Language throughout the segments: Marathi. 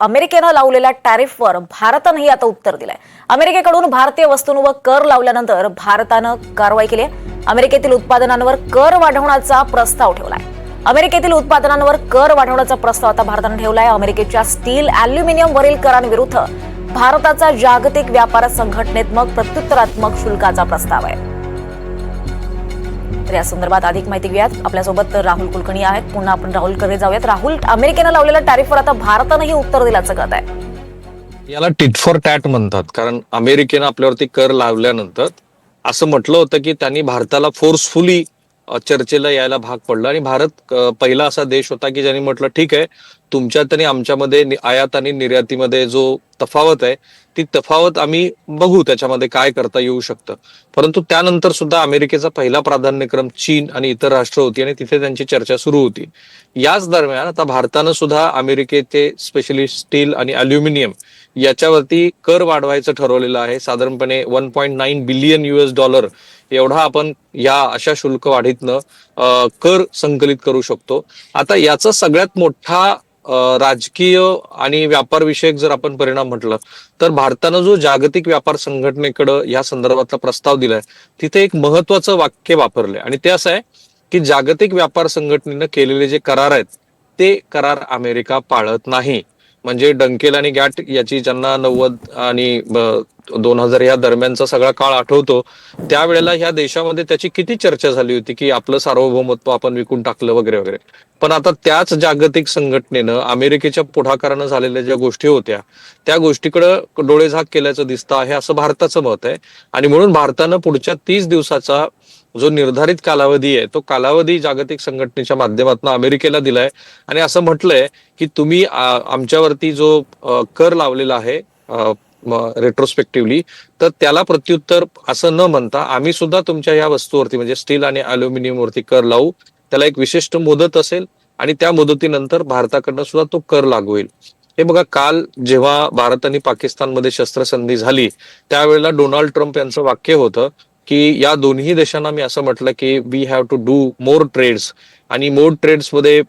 अमेरिकेनं लावलेल्या टॅरिफवर भारतानंही आता उत्तर दिलंय. अमेरिकेकडून भारतीय वस्तूंवर कर लावल्यानंतर भारतानं कारवाई केली आहे. अमेरिकेतील उत्पादनांवर कर वाढवण्याचा प्रस्ताव ठेवलाय. अमेरिकेतील उत्पादनांवर कर वाढवण्याचा प्रस्ताव आता भारतानं ठेवलाय. अमेरिकेच्या स्टील अॅल्युमिनियम वरील करांविरुद्ध भारताचा जागतिक व्यापार संघटनेत्मक प्रत्युत्तरात्मक शुल्काचा प्रस्ताव आहे. तर या संदर्भात अधिक माहिती घेऊयात. आपल्यासोबत राहुल कुलकर्णी आहेत. पुन्हा आपण राहुलकडे जाऊयात. राहुल अमेरिकेनं लावलेल्या टॅरिफवर आता भारतानंही उत्तर दिल्याचं कळत आहे याला टिट फॉर टॅट म्हणतात. कारण अमेरिकेनं आपल्यावरती कर लावल्यानंतर असं म्हटलं होतं की त्यांनी भारताला फोर्सफुली चर्चेला यायला भाग पडला आणि भारत पहिला असा देश होता की ज्यांनी म्हटलं ठीक आहे तुमच्यात आणि आमच्यामध्ये आयात आणि निर्यातीमध्ये जो तफावत आहे ती तफावत आम्ही बघू त्याच्यामध्ये काय करता येऊ शकतं. परंतु त्यानंतर सुद्धा अमेरिकेचा पहिला प्राधान्यक्रम चीन आणि इतर राष्ट्र होती आणि तिथे त्यांची चर्चा सुरू होती. याच दरम्यान आता भारतानं सुद्धा अमेरिकेचे स्पेशली स्टील आणि अल्युमिनियम याच्यावरती कर वाढवायचं ठरवलेलं आहे. साधारणपणे one point nine billion US dollar एवढा आपण या अशा शुल्क वाढीतनं कर संकलित करू शकतो. आता याचा सगळ्यात मोठा राजकीय आणि व्यापार विषयक जर आपण परिणाम म्हटलं तर भारतानं जो जागतिक व्यापार संघटनेकडं या संदर्भातला प्रस्ताव दिलाय तिथे एक महत्वाचं वाक्य वापरलंय. आणि ते असं आहे की जागतिक व्यापार संघटनेनं केलेले जे करार आहेत ते करार अमेरिका पाळत नाही. म्हणजे डंकेल आणि गॅट याची ज्यांना नव्वद आणि दोन हजार या दरम्यानचा सगळा काळ आठवतो. त्यावेळेला ह्या देशामध्ये त्याची किती चर्चा झाली होती की आपलं सार्वभौमत्व आपण विकून टाकलं वगैरे वगैरे. पण आता त्याच जागतिक संघटनेनं अमेरिकेच्या पुढाकारानं झालेल्या ज्या गोष्टी होत्या त्या गोष्टीकडे डोळेझाक केल्याचं दिसतं आहे असं भारताचं मत आहे. आणि म्हणून भारतानं पुढच्या तीस दिवसाचा जो निर्धारित कालावधी आहे तो कालावधी जागतिक संघटनेच्या माध्यमातून अमेरिकेला दिलाय. आणि असं म्हटलंय की तुम्ही आमच्यावरती जो कर लावलेला आहे रेट्रोस्पेक्टिव्हली तर त्याला प्रत्युत्तर असं न म्हणता आम्ही सुद्धा तुमच्या या वस्तूवरती म्हणजे स्टील आणि अल्युमिनियम वरती कर लावू. त्याला एक विशिष्ट मुदत असेल आणि त्या मुदतीनंतर भारताकडनं सुद्धा तो कर लागू होईल. हे बघा काल जेव्हा भारत आणि पाकिस्तानमध्ये शस्त्रसंधी झाली त्यावेळेला डोनाल्ड ट्रम्प यांचं वाक्य होतं की या दोन्ही देशांना मी असं म्हटलं की we have to do more trades आणि मोर ट्रेड्समध्ये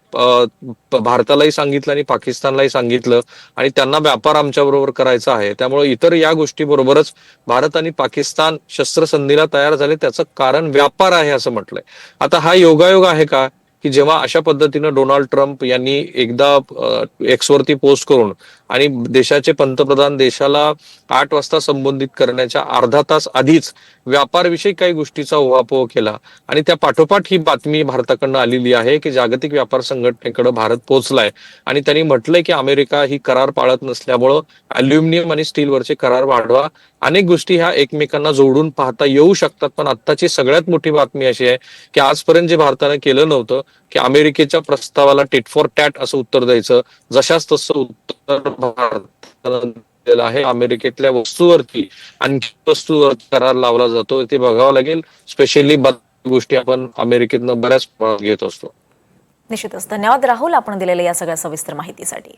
भारतालाही सांगितलं आणि पाकिस्तानलाही सांगितलं. आणि त्यांना व्यापार आमच्या बरोबर करायचा आहे. त्यामुळे इतर या गोष्टी बरोबरच भारत आणि पाकिस्तान शस्त्रसंधीला तयार झाले. त्याचं कारण व्यापार आहे असं म्हटलंय. आता हा योगायोग आहे का? की जेव्हा अशा पद्धतीनं डोनाल्ड ट्रम्प यांनी एकदा एक्स वरती पोस्ट करून आणि देशाचे पंतप्रधान देशाला आठ वाजता संबोधित करण्याच्या अर्धा तास आधीच व्यापारविषयी काही गोष्टीचा उहापोह केला. आणि त्या पाठोपाठ ही बातमी भारताकडनं आलेली आहे की जागतिक व्यापार संघटनेकडे भारत पोहोचलाय. आणि त्यांनी म्हटलंय की अमेरिका ही करार पाळत नसल्यामुळं अल्युमिनियम आणि स्टीलवरचे करार वाढवा. अनेक गोष्टी ह्या एकमेकांना जोडून पाहता येऊ शकतात पण आत्ताची सगळ्यात मोठी बातमी अशी आहे की आजपर्यंत जे भारतानं केलं नव्हतं की अमेरिकेच्या प्रस्तावाला टिट फॉर टॅट असं उत्तर द्यायचं जशाच तसं उत्तर भारताला आहे. अमेरिकेतल्या वस्तूवरती आणखी वस्तूवर करार लावला जातो. ते बघावं लागेल. स्पेशली गोष्टी आपण अमेरिकेतनं बऱ्याच घेत असतो. निश्चितच. धन्यवाद राहुल आपण दिलेल्या या सगळ्या सविस्तर माहितीसाठी.